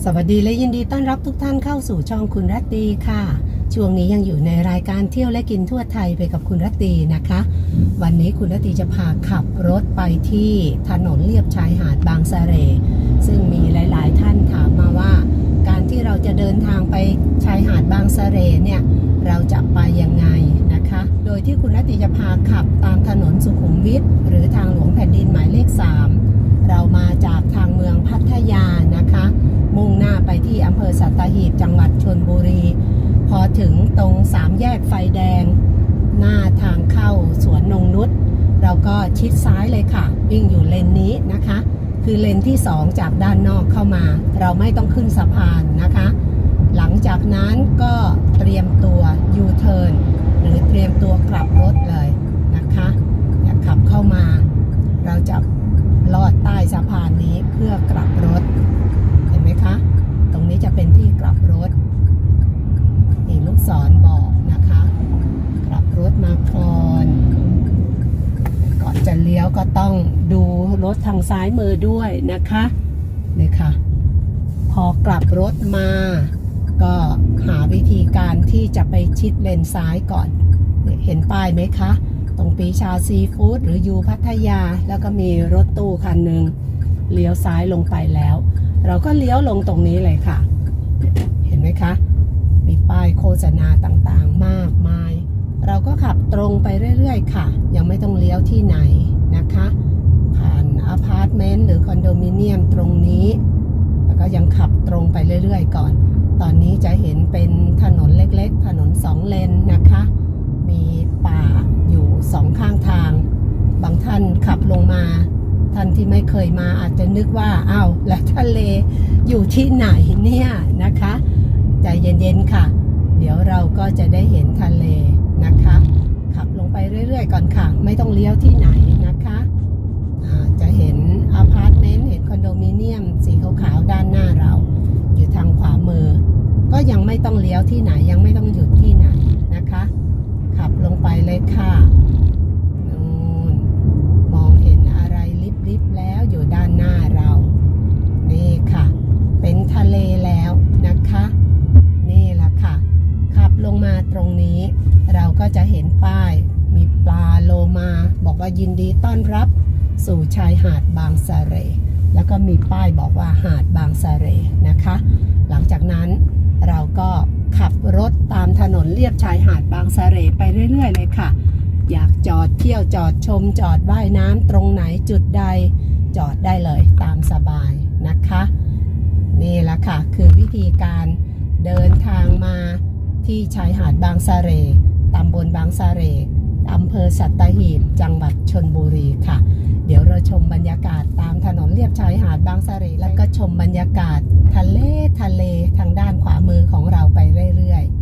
สวัสดีและยินดีต้อนรับทุกท่านเข้าสู่ช่องคุณรัตตีค่ะ ช่วงนี้ยังอยู่ในรายการเที่ยวและกินทั่วไทยไปกับคุณรัตตีนะคะ วันนี้คุณรัตตีจะพาขับรถไปที่ถนนเลียบชายหาดบางสะเร ซึ่งมีหลาย ๆ ท่านถามมาว่า การที่เราจะเดินทางไปชายหาดบางสะเรเนี่ยเราจะไปยังไงนะคะ โดยที่คุณรัตตีจะพาขับตามถนนสุขุมวิทหรือทางหลวงแผ่นดินหมายเลข 3 เรามาจากทางเมืองพัทยานะคะ มุ่งหน้าไปที่อำเภอสัตหีบจังหวัดชนบุรี พอถึงตรงสามแยกไฟแดง หน้าทางเข้าสวนนงนุษเราก็ชิดซ้ายเลยค่ะ วิ่งอยู่เลนนี้นะคะ คือเลนที่ 2 จากด้านนอกเข้ามา เราไม่ต้องขึ้นสะพานนะคะ ลี้ยวก็ต้องดูรถทางซ้ายมือด้วยนะคะนี่ค่ะ พอกลับรถมา ก็หาวิธีการที่จะไปชิดเลนซ้ายก่อนเนี่ยเห็นป้ายไหมคะ ตรงปีชาซีฟู้ดหรือยูพัทยา แล้วก็มีรถตู้คันหนึ่งเลี้ยวซ้ายลงไปแล้ว เราก็เลี้ยวลงตรงนี้เลยค่ะ เห็นไหมคะ มีป้ายโฆษณาต่างๆมากมาย เราก็ขับตรงไปเรื่อยๆ ค่ะ ยังไม่ต้องเลี้ยวที่ไหน นะคะ ผ่านอพาร์ตเมนต์หรือคอนโดมิเนียมตรงนี้ แล้วก็ยังขับตรงไปเรื่อยๆก่อน ตอนนี้จะเห็นเป็นถนนเล็กๆ ถนนสองเลนนะคะ มีป่าอยู่สองข้างทาง บางท่านขับลงมา ท่านที่ไม่เคยมาอาจจะนึกว่าอ้าวแล้วทะเลอยู่ที่ไหนเนี่ยนะคะใจเย็นๆค่ะ เดี๋ยวเราก็จะได้เห็นทะเลนะคะ ขับลงไปเรื่อยๆก่อนค่ะ ไม่ต้องเลี้ยวที่ไหนนะคะอ่าจะเห็นอพาร์ตเมนต์เห็นคอน โดมิเนียมสีขาวๆด้านหน้าเรา อยู่ทางขวามือ ก็ยังไม่ต้องเลี้ยวที่ไหนยังไม่ต้องหยุดที่ไหนนะคะ ขับลงไปเลยค่ะนูนมองเห็นอะไรลิบๆแล้วอยู่ด้านหน้าเรา นี่ค่ะ เป็นทะเลแล้วนะคะ นี่ละค่ะ ขับลงมาตรงนี้ เราก็จะเห็นป้าย มีปลาโลมา บอกว่ายินดีต้อนรับสู่ชายหาดบางสะเร แล้วก็มีป้ายบอกว่าหาดบางสะเรนะคะ หลังจากนั้นเราก็ขับรถตามถนนเลียบชายหาดบางสะเรไปเรื่อย ๆ เลยค่ะ อยากจอดเที่ยวจอดชม จอดว่ายน้ำตรงไหนจุดใด จอดได้เลยตามสบายนะคะ นี่ละค่ะ คือวิธีการเดินทางมาที่ชายหาดบางสะเรตำบลบางสะเร อำเภอสัตหีบ จังหวัดชนบุรีค่ะ เดี๋ยวเราชมบรรยากาศตามถนนเลียบชายหาดบางสะเรแล้วก็ชมบรรยากาศทะเลทะเลทางด้านขวามือของเราไปเรื่อยๆ